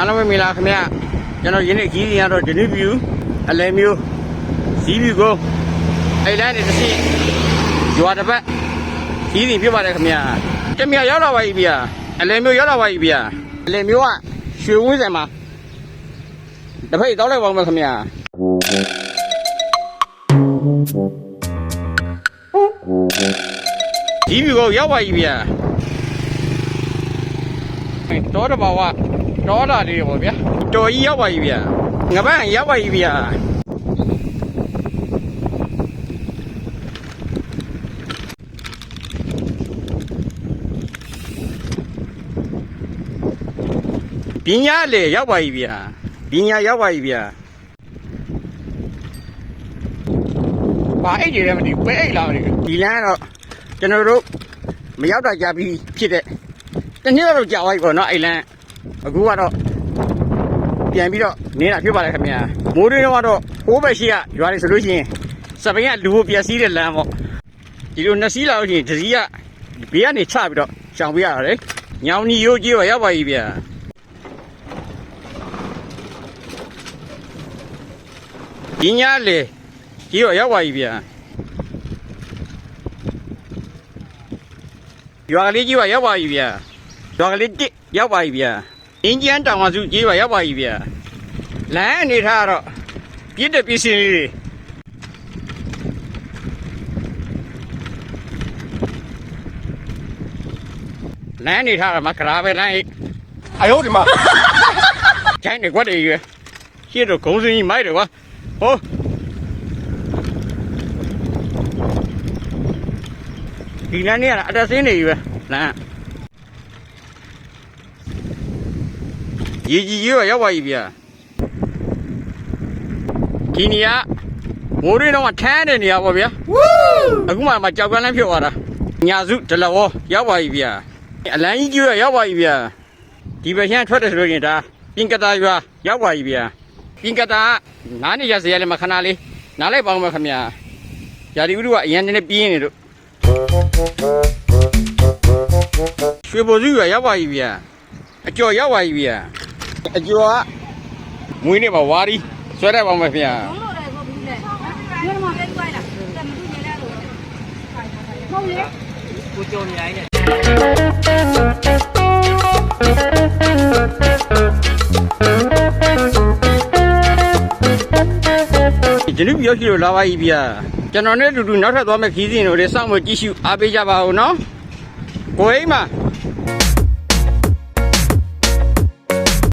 အားလုံးပဲမင်္ဂလာခင်ဗျကျွန်တော်ယနေ့ကြီးရင်ကတော့ဒနူးဗျူအလဲမျိုးဇီးဗျူကိုအဲ့လမ်းနေတစ်စီရွာတစ်ပတ်ကြီးရင်ပြပါတယ်ခင်ဗျတမရရောက်လာပါပြီဗျာအလဲမျိုးရောက်လာပါပြီဗျာအလဲမျိုးကရွှေဝင်းစံမှာတစ်ဖိတ်တောက်လိုက်ပါဦးမယ်ခင်ဗျဇီးဗျူကိုရောက်ပါပြီဗျာတောတဘာဝ တောတာလေးပေါ့ဗျာတော်ကြီးရောက်ပါပြီဗျာငပန်းရောက်ပါပြီဗျာပညာလေရောက်ပါပြီဗျာပညာရောက်ပါပြီဗျာဘာအိတ်တွေလဲမသိဘူးပဲအိတ်လာမသိဘူးဒီလမ်းကတော့ကျွန်တော်တို့မရောက်တာကြပြီးဖြစ်တဲ့တနေ့တော့ကြာသွားပြီပေါ့နော်အဲ့လန်း အခုကတော့ပြန်ပြီးတော့နေတာဖြစ်ပါလေခင်ဗျာမိုးရင်းတော့ကတော့ဟိုးပဲရှိကရွာနေဆိုလို့ရှိရင်စပိန်ကလူကိုပြက်စီးတဲ့လမ်းပေါ့ဒီလိုနှစ်စီးလာလို့ရှိရင်တစ်စီးကဘေးကနေချပြီးတော့ရှောင်ပြရတာလေညောင်ကြီးရိုးကြီးတော့ရောက်ပါပြီဗျာပညာလေကြီးတော့ရောက်ပါပြီဗျာရွာကလေးကြီးကရောက်ပါပြီဗျာရွာကလေးတစ်ရောက်ပါပြီဗျာ အင်ဂျန်တောင်ဝစုကြီးပါရောက်ပါပြီဗျာလမ်းအနေထားကတော့ပြည့်တဲ့ပြည့်စင်လေးတွေလမ်းအနေထားကမကရာပဲလမ်းအိအယိုးဒီမှာကျိုင်းနေကွက်တွေရွယ်ရှေ့တော့ဂုံစင်းကြီးမိုက်တယ်ကွာဟောဒီလမ်းနေရတာအတက်စင်းနေရွယ်လမ်း ရေကြီးရွယ်ရောက်ပါပြီဗျာဒီနေရာမိုးရင်းတော့ထမ်းတဲ့နေရာပေါ့ဗျာအခုမှမှကြောက်ကန်းလမ်းဖြစ်သွားတာညာစုဒလဝရောက်ပါပြီဗျာအလန်းကြီးကျွရောက်ပါပြီဗျာဒီဘက်ရှမ်းထွက်တယ်ဆိုလို့ရင်ဒါပြင်ကတာရွာရောက်ပါပြီဗျာပြင်ကတာကနားနေရစရာလည်းမခဏလေးနားလိုက်ပါဦးမယ်ခင်ဗျာယာဒီဥရုကအရန်နေပြင်းနေလို့ရွှေဘိုစုရွာရောက်ပါပြီဗျာအကျော်ရောက်ပါပြီဗျာ အကျော်ကမွေးနေပါဝါရီဆွဲတတ်ပါဦးမယ်ခင်ဗျာလုံးလို့တယ်ကိုဘူးလေညမပဲကြွိုင်းလာတယ်မသူညလဲလို့ဟုတ်လေကိုကြော်နေတိုင်းနဲ့ကျွန်တော်ပြောရှိလို့လာပါပြီဗျာကျွန်တော်နဲ့အတူတူနောက်ထပ်သွားမယ့်ခီးစဉ်တို့လည်းစောင့်မကြည့်ရှုအားပေးကြပါဦးနော်ကိုအိမ်မှာ